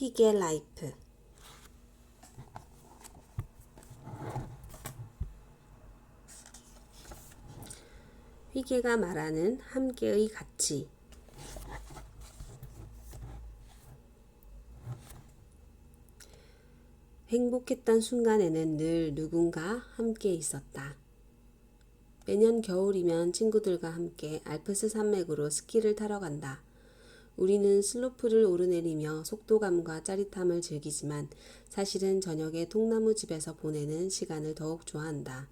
휘게 라이프 휘게가 말하는 함께의 가치 행복했던 순간에는 늘 누군가 함께 있었다. 매년 겨울이면 친구들과 함께 알프스 산맥으로 스키를 타러 간다. 우리는 슬로프를 오르내리며 속도감과 짜릿함을 즐기지만 사실은 저녁에 통나무 집에서 보내는 시간을 더욱 좋아한다.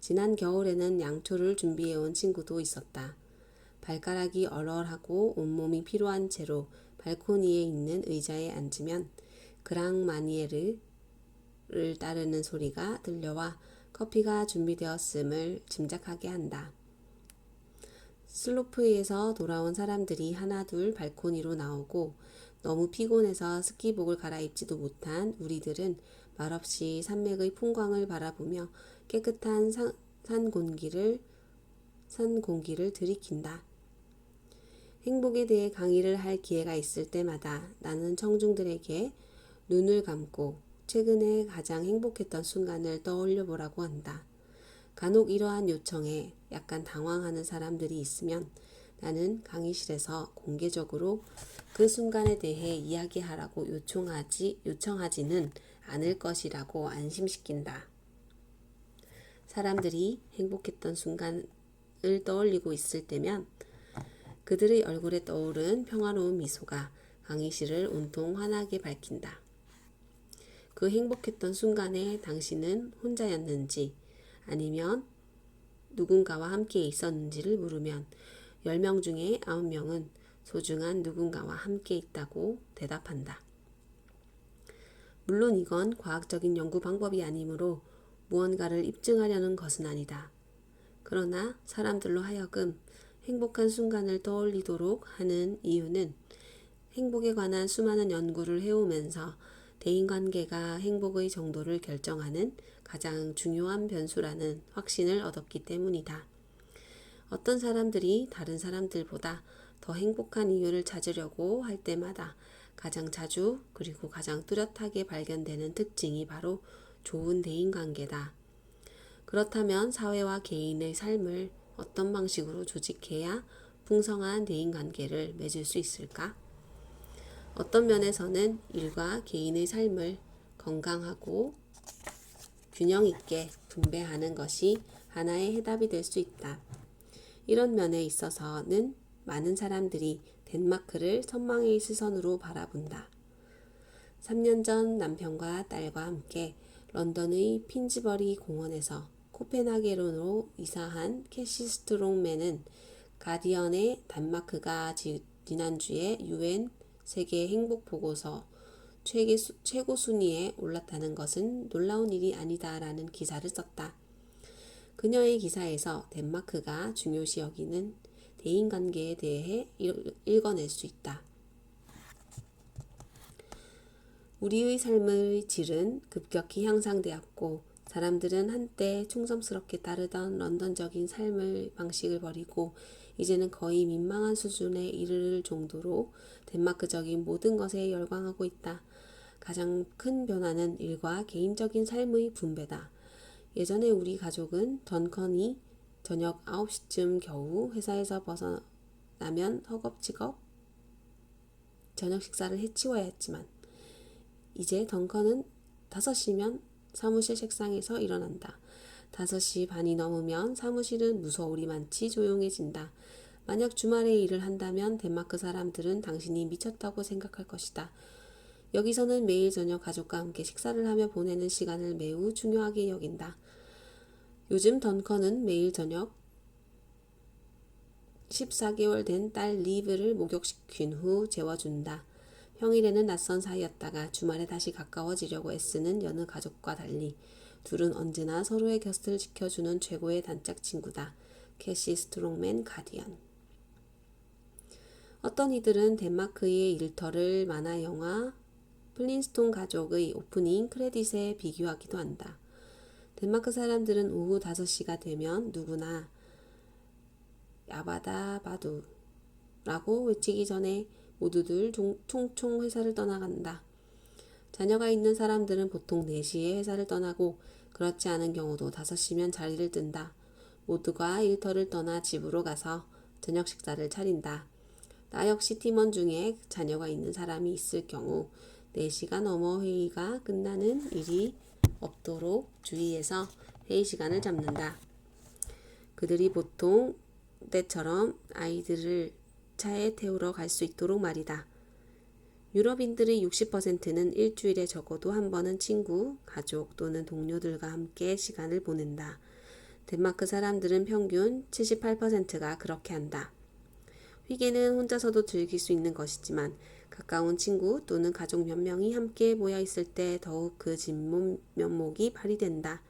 지난 겨울에는 양초를 준비해온 친구도 있었다. 발가락이 얼얼하고 온몸이 피로한 채로 발코니에 있는 의자에 앉으면 그랑마니에르를 따르는 소리가 들려와 커피가 준비되었음을 짐작하게 한다. 슬로프에서 돌아온 사람들이 하나둘 발코니로 나오고 너무 피곤해서 스키복을 갈아입지도 못한 우리들은 말없이 산맥의 풍광을 바라보며 깨끗한 산, 산 공기를 산 공기를 들이킨다. 행복에 대해 강의를 할 기회가 있을 때마다 나는 청중들에게 눈을 감고 최근에 가장 행복했던 순간을 떠올려 보라고 한다. 간혹 이러한 요청에 약간 당황하는 사람들이 있으면 나는 강의실에서 공개적으로 그 순간에 대해 이야기하라고 요청하지, 요청하지는 않을 것이라고 안심시킨다. 사람들이 행복했던 순간을 떠올리고 있을 때면 그들의 얼굴에 떠오른 평화로운 미소가 강의실을 온통 환하게 밝힌다. 그 행복했던 순간에 당신은 혼자였는지 아니면 누군가와 함께 있었는지를 물으면 10명 중에 9명은 소중한 누군가와 함께 있다고 대답한다. 물론 이건 과학적인 연구 방법이 아니므로 무언가를 입증하려는 것은 아니다. 그러나 사람들로 하여금 행복한 순간을 떠올리도록 하는 이유는 행복에 관한 수많은 연구를 해오면서 대인관계가 행복의 정도를 결정하는 가장 중요한 변수라는 확신을 얻었기 때문이다. 어떤 사람들이 다른 사람들보다 더 행복한 이유를 찾으려고 할 때마다 가장 자주 그리고 가장 뚜렷하게 발견되는 특징이 바로 좋은 대인관계다. 그렇다면 사회와 개인의 삶을 어떤 방식으로 조직해야 풍성한 대인관계를 맺을 수 있을까? 어떤 면에서는 일과 개인의 삶을 건강하고 균형 있게 분배하는 것이 하나의 해답이 될 수 있다. 이런 면에 있어서는 많은 사람들이 덴마크를 선망의 시선으로 바라본다. 3년 전 남편과 딸과 함께 런던의 핀즈버리 공원에서 코펜하겐으로 이사한 캐시 스트롱맨은 가디언의 덴마크가 지난주에 유엔 세계 행복 보고서 최고, 최고 순위에 올랐다는 것은 놀라운 일이 아니다라는 기사를 썼다. 그녀의 기사에서 덴마크가 중요시 여기는 대인 관계에 대해 읽어낼 수 있다. 우리의 삶의 질은 급격히 향상되었고 사람들은 한때 충성스럽게 따르던 런던적인 삶의 방식을 버리고 이제는 거의 민망한 수준에 이르를 정도로 덴마크적인 모든 것에 열광하고 있다. 가장 큰 변화는 일과 개인적인 삶의 분배다. 예전에 우리 가족은 던컨이 저녁 9시쯤 겨우 회사에서 벗어나면 허겁지겁 저녁 식사를 해치워야 했지만 이제 덩컨은 5시면 사무실 책상에서 일어난다. 5시 반이 넘으면 사무실은 무서우리만치 조용해진다. 만약 주말에 일을 한다면 덴마크 사람들은 당신이 미쳤다고 생각할 것이다. 여기서는 매일 저녁 가족과 함께 식사를 하며 보내는 시간을 매우 중요하게 여긴다. 요즘 던컨은 매일 저녁 14개월 된 딸 리브를 목욕시킨 후 재워준다. 평일에는 낯선 사이였다가 주말에 다시 가까워지려고 애쓰는 여느 가족과 달리 둘은 언제나 서로의 곁을 지켜주는 최고의 단짝 친구다. 캐시 스트롱맨 가디언. 어떤 이들은 덴마크의 일터를 만화 영화 플린스톤 가족의 오프닝 크레딧에 비교하기도 한다. 덴마크 사람들은 오후 5시가 되면 누구나 야바다 바두 라고 외치기 전에 모두들 총총 회사를 떠나간다. 자녀가 있는 사람들은 보통 4시에 회사를 떠나고 그렇지 않은 경우도 5시면 자리를 뜬다. 모두가 일터를 떠나 집으로 가서 저녁 식사를 차린다. 나 역시 팀원 중에 자녀가 있는 사람이 있을 경우 4시가 넘어 회의가 끝나는 일이 없도록 주의해서 회의 시간을 잡는다. 그들이 보통 때처럼 아이들을 차에 태우러 갈 수 있도록 말이다. 유럽인들의 60%는 일주일에 적어도 한 번은 친구, 가족 또는 동료들과 함께 시간을 보낸다. 덴마크 사람들은 평균 78%가 그렇게 한다. 휘게는 혼자서도 즐길 수 있는 것이지만 가까운 친구 또는 가족 몇 명이 함께 모여 있을 때 더욱 그 진몸 면목이 발휘된다.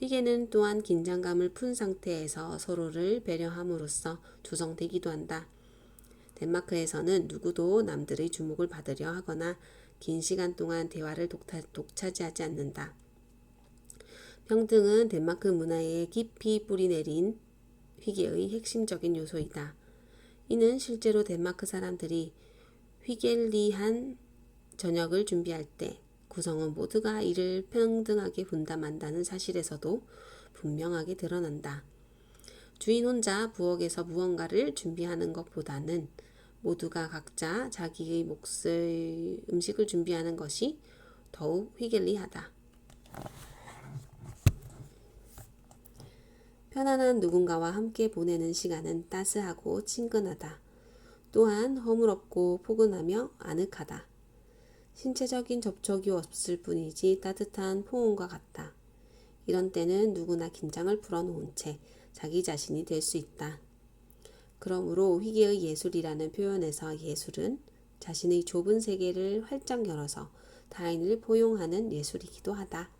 휘게는 또한 긴장감을 푼 상태에서 서로를 배려함으로써 조성되기도 한다. 덴마크에서는 누구도 남들의 주목을 받으려 하거나 긴 시간 동안 대화를 독타, 독차지하지 않는다. 평등은 덴마크 문화에 깊이 뿌리내린 휘게의 핵심적인 요소이다. 이는 실제로 덴마크 사람들이 휘겔리한 저녁을 준비할 때 구성원 모두가 이를 평등하게 분담한다는 사실에서도 분명하게 드러난다. 주인 혼자 부엌에서 무언가를 준비하는 것보다는 모두가 각자 자기의 몫의 음식을 준비하는 것이 더욱 휘겔리하다. 편안한 누군가와 함께 보내는 시간은 따스하고 친근하다. 또한 허물없고 포근하며 아늑하다. 신체적인 접촉이 없을 뿐이지 따뜻한 포옹과 같다. 이런 때는 누구나 긴장을 풀어놓은 채 자기 자신이 될 수 있다. 그러므로 희귀의 예술이라는 표현에서 예술은 자신의 좁은 세계를 활짝 열어서 타인을 포용하는 예술이기도 하다.